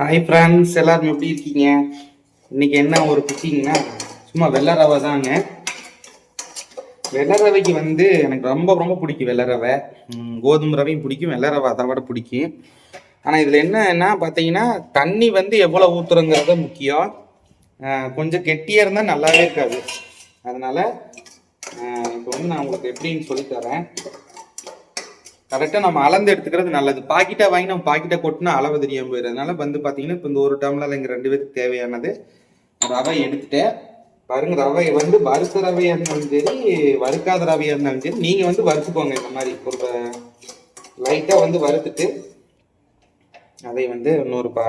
Hi friends எல்லாரும் எப்படி இருக்கீங்க? இன்னைக்கு என்ன ஒரு குக்கிங்னா சும்மா வெள்ளை ரவை தாங்க. வெள்ளை ரவைக்கு வந்து எனக்கு ரொம்ப ரொம்ப பிடிக்கும் வெள்ளை ரவை. கோதுமை ரவையும் பிடிக்கும் வெள்ளை ரவை அதை விட பிடிக்கும். ஆனால் இதில் என்னன்னா பார்த்தீங்கன்னா தண்ணி வந்து எவ்வளோ ஊற்றுறங்கிறது முக்கியம். கொஞ்சம் கெட்டியாக இருந்தால் நல்லாவே இருக்காது. அதனால் இப்போ வந்து நான் உங்களுக்கு எப்படின்னு சொல்லித்தரேன் கரெக்டாக நம்ம அளந்து எடுத்துக்கிறது நல்லது. பாக்கெட்டாக வாங்கி நம்ம பாக்கெட்டாக கொட்டினா அளவு தெரியாமல் போயிடும் வந்து பார்த்தீங்கன்னா இப்போ இந்த ஒரு டம்ளர் எங்கள் ரெண்டு பேருக்கு தேவையானது. ரவை எடுத்துட்டேன். பாருங்க ரவை வந்து வறுத்த ரவையாக இருந்தாலும் சரி வறுக்காத ரவையாக இருந்தாலும் சரி நீங்கள் வந்து வறுத்துக்கோங்க இந்த மாதிரி. ஒரு லைட்டாக வந்து வறுத்துட்டு அதை வந்து இன்னொரு பா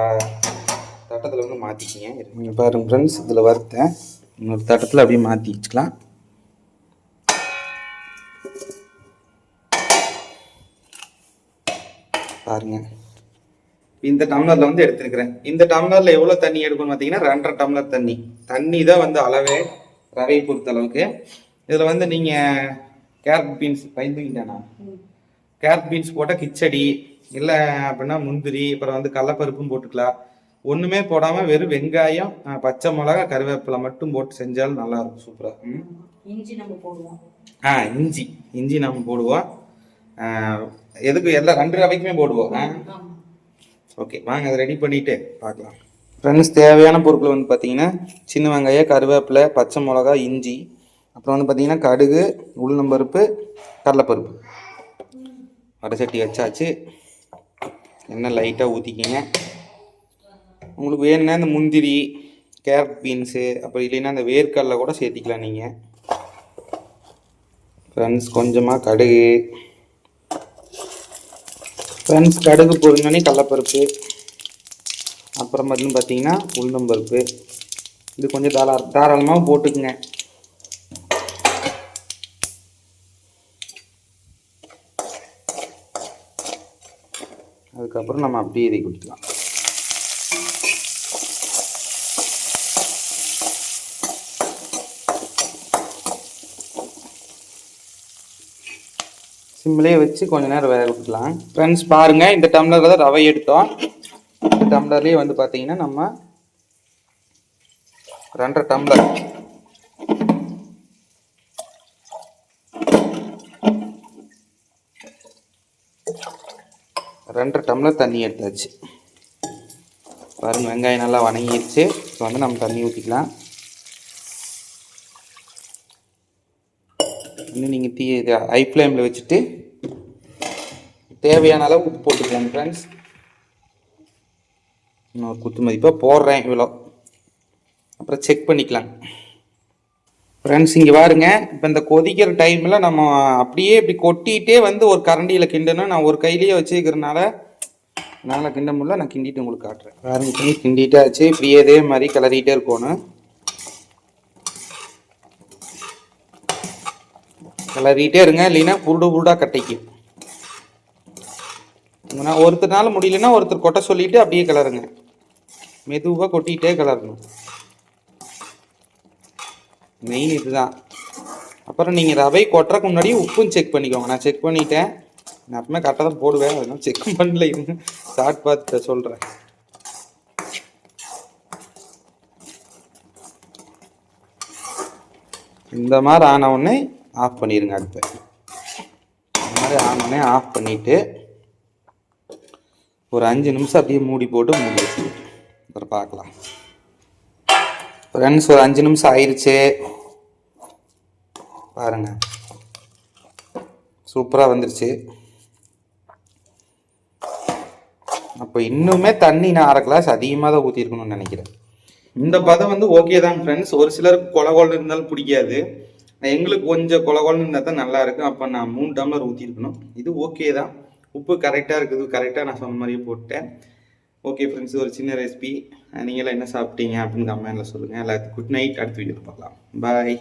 தட்டத்தில் வந்து மாற்றிக்கிங்க பாருங்க ஃப்ரெண்ட்ஸ் இதில் வறுத்தேன். இன்னொரு தட்டத்தில் அப்படியே மாற்றி வச்சுக்கலாம் பாருங்க. இந்த டம்ளர்ல வந்து எடுத்திருக்கிறேன். இந்த டம்ளர்ல எவ்வளவு தண்ணி எடுக்கணும் பார்த்தீங்கன்னா ரெண்டரை டம்ளர் தண்ணி. தண்ணி தான் வந்து அளவே ரவையை பொறுத்த அளவுக்கு. இதுல வந்து நீங்க கேரட் பீன்ஸ் பயந்துக்கிட்டானா? கேரட் பீன்ஸ் போட்டால் கிச்சடி இல்லை அப்படின்னா முந்திரி அப்புறம் வந்து கடலப்பருப்பும் போட்டுக்கலாம். ஒன்றுமே போடாமல் வெறும் வெங்காயம் பச்சை மிளகா கருவேப்பிலை மட்டும் போட்டு செஞ்சாலும் நல்லா இருக்கும். சூப்பராக ம் இஞ்சி நம்ம போடுவோம். ஆ இஞ்சி. இஞ்சி நம்ம போடுவோம். எதுக்கு எல்லாம் ரெண்டு ரவைக்குமே போடுவோம். ஓகே வாங்க அதை ரெடி பண்ணிட்டு பார்க்கலாம். ஃப்ரெண்ட்ஸ் தேவையான பொருட்கள் வந்து பார்த்தீங்கன்னா சின்ன வெங்காயம் கருவேப்பிலை பச்சை மிளகா இஞ்சி அப்புறம் வந்து பார்த்தீங்கன்னா கடுகு உளுந்தம்பருப்பு கடலைப்பருப்பு. வடசட்டி வச்சாச்சு. எண்ணெய் லைட்டாக ஊற்றிக்கிங்க உங்களுக்கு வேணும்னா இந்த முந்திரி கேரட் பீன்ஸு அப்புறம் இல்லைன்னா இந்த வேர்க்கடலை கூட சேர்த்திக்கலாம் நீங்கள் ஃப்ரெண்ட்ஸ் கொஞ்சமாக கடுகு ஃப்ரெண்ட்ஸ் கடுகு பொருந்தோடனே கடலப்பருப்பு அப்புறம் வந்து பார்த்தீங்கன்னா உளுந்தம்பருப்பு இது கொஞ்சம் தாரா தாராளமாக போட்டுக்குங்க. அதுக்கப்புறம் நம்ம அப்படியே இதை கொடுத்துக்கலாம். சிம்மிலே வச்சு கொஞ்ச நேரம் வேக விட்டுலாம் ஃப்ரெண்ட்ஸ் பாருங்க இந்த டம்ளரில் தான் ரவை எடுத்தோம். இந்த டம்ளர்லேயே வந்து பார்த்தீங்கன்னா நம்ம ரெண்டரை டம்ளர் ரெண்டரை டம்ளர் தண்ணி எடுத்தாச்சு. பாருங்க வெங்காயம் நல்லா வணங்கிடுச்சு இப்போ வந்து நம்ம தண்ணி ஊற்றிக்கலாம் இன்னும் நீங்கள் தீ இது ஐ ஃப்ளேமில் வச்சுட்டு தேவையான அளவு உப்பு போட்டுக்கலாம் ஃப்ரெண்ட்ஸ் நான் ஒரு குத்து மதிப்பாக போடுறேன் இவ்வளோ. அப்புறம் செக் பண்ணிக்கலாம். ஃப்ரெண்ட்ஸ் இங்கே பாருங்க. இப்போ இந்த கொதிக்கிற டைமில் நம்ம அப்படியே இப்படி கொட்டிகிட்டே வந்து ஒரு கரண்டியில் கிண்டணும் நான் ஒரு கையிலேயே வச்சுக்கிறனால என்னால் கிண்ட முடியல. நான் கிண்டிட்டு உங்களுக்கு காட்டுறேன். வேறு கிண்டிட்டாச்சு. ஆச்சு இப்படியே இதே மாதிரி கிளறிகிட்டே இருக்கணும். கிளறிட்டே இருங்க இல்லைன்னா புருடு புருடா கட்டைக்கும். நான் ஒருத்தர்னால முடியலன்னா ஒருத்தர் கொட்ட சொல்லிட்டு அப்படியே கிளறுங்க மெதுவாக கொட்டிகிட்டே கிளறணும் மெயின் இதுதான். அப்புறம் நீங்கள் ரவை கொட்டுறக்கு முன்னாடி உப்பும் செக் பண்ணிக்கோங்க. நான் செக் பண்ணிட்டேன். நான் எப்பவுமே கரெக்டாக தான் போடுவேன். அதெல்லாம் செக் பண்ணல. இருங்க சாட் பார்த்துட்டு சொல்கிறேன் இந்த மாதிரி ஆன உடனே ஆஃப் பண்ணிடுங்க அடுப்பு அது மாதிரி ஆனோடனே ஆஃப் பண்ணிவிட்டு ஒரு அஞ்சு நிமிஷம் அப்படியே மூடி போட்டு மூடி வச்சுருங்க அப்புறம் பார்க்கலாம். ஃப்ரெண்ட்ஸ் ஒரு அஞ்சு நிமிஷம் ஆயிடுச்சு பாருங்கள் சூப்பராக வந்துருச்சு. அப்போ இன்னுமே தண்ணி நான் அரை கிளாஸ் அதிகமாக தான் ஊற்றிருக்கணும்னு நினைக்கிறேன். இந்த பதம் வந்து ஓகே தான் ஃப்ரெண்ட்ஸ் ஒரு சிலருக்கு கொல கொலை இருந்தாலும் பிடிக்காது. எங்களுக்கு கொஞ்சம் கொல கொலன்னு இருந்தால் தான் நல்லா இருக்கும். அப்போ நான் மூணு டம்ளர் ஊற்றிருக்கணும் இது ஓகே தான். உப்பு கரெக்டாக இருக்குது. கரெக்டாக நான் சொன்ன மாதிரியே போட்டேன். ஓகே ஃப்ரெண்ட்ஸ் ஒரு சின்ன ரெசிபி நீங்களாம் என்ன சாப்பிட்டீங்க அப்படின்னு கமெண்ட்டில் சொல்லுங்கள் எல்லாத்துக்கும் குட் நைட் அடுத்த வீடியோவில் பார்க்கலாம். பாய்